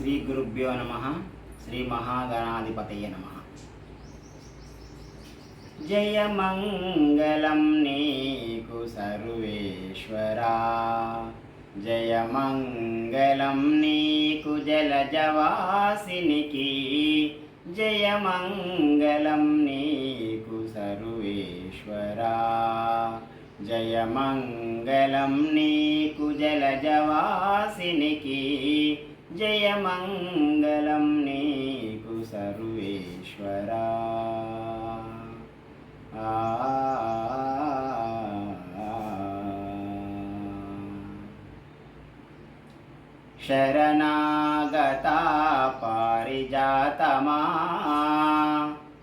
శ్రీ గురుభ్యో నమ శ్రీ మహాగణాధిపతయ నమ. జయ మంగళం నీకు సర్వేశ్వరా. జయ మంగళం నీకు జలజవాసినికి. జయ మంగళం నీకు సర్వేశ్వరా. జయ మంగళం నీకు జలజవాసినికి. జయ మంగళం నీకు సర్వేశ్వరా ఆ శరణాగత పారిజాతమా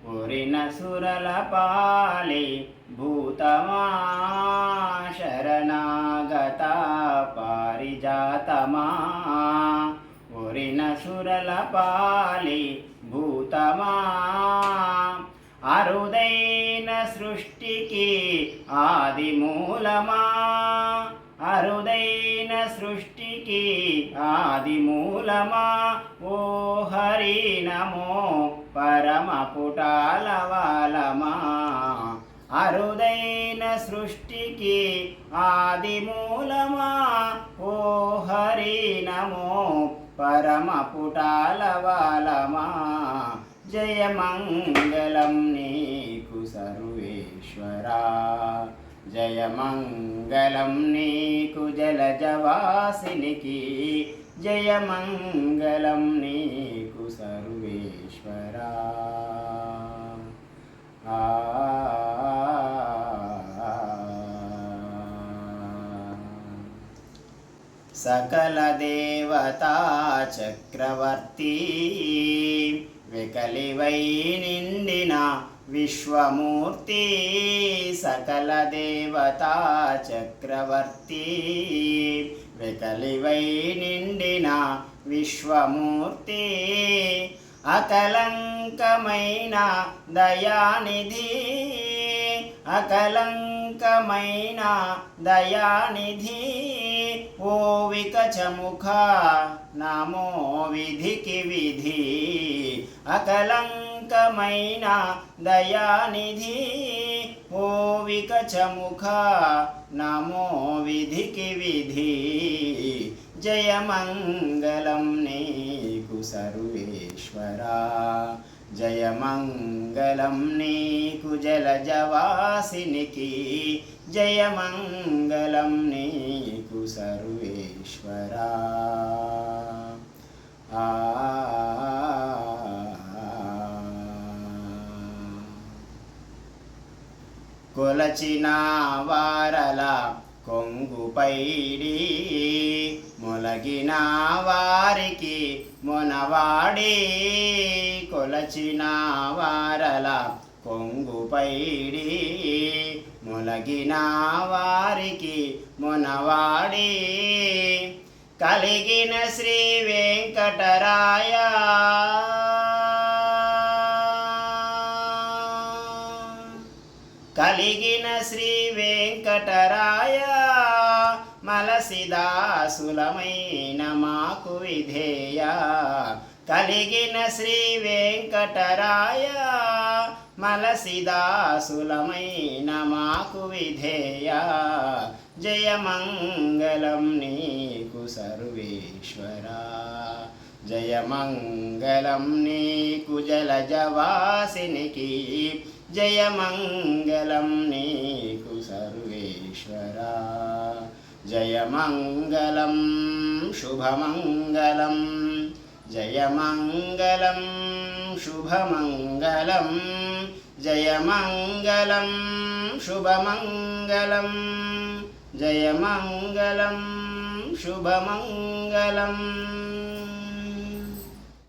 పురిన సురల పాలి భూతమా సురల పాలి భూతమా. అరుదైన సృష్టికి ఆది మూలమా. అరుదైన సృష్టికి ఆది మూలమా. ఓ హరి నమో పరమ పుటాలవాలమా అరుదైన సృష్టికి ఆది మూలమా. ఓ హరి నమో పరమ పుటాలవాలమా జయ మంగళం నీకు సర్వేశ్వరా. జయ మంగళం నీకు జలజవాసినికి. జయ మంగళం నీకు సర్వేశ్వరా. సకలదేవతా చక్రవర్తి. వికలివై నిండిన విశ్వమూర్తి సకలదేవతా చక్రవర్తి. వికలివై నిండిన విశ్వమూర్తి అకలంకమైన దయానిధి. అకలం అకలంకమైన దయానిధి ఓ వికచముఖ నమో విధికి విధి అకలంకమైన దయానిధి ఓ వికచముఖ నమో విధికి విధి జయమంగళం నీకు సర్వేశ్వరా జయ మంగళం నీకు జలజవాసినికి జయ మంగళం నీకు సర్వేశ్వరా కొలచిన వారల కొంగుపైడి మొలగిన వారికి మొనవాడి కొలచిన వారల కొంగుపైడి మొలగిన వారికి మొనవాడి కలిగిన శ్రీ వెంకటరాయ. కలిగిన శ్రీ వెంకటరాయ. మలసిదాసులమైన మాకు విధేయ. కలిగిన శ్రీ వెంకటరాయ మలసిదాసులమైన మాకు విధేయ. జయమంగళం నీకు సర్వేశ్వరా. జయమంగళం నీకు జలజవాసినికి. జయమంగళం నీకు సర్వేశ్వరా. జయమంగళం శుభమంగళం. జయమంగళం శుభమంగళం. జయమంగళం శుభమంగళం. జయమంగళం శుభమంగళం.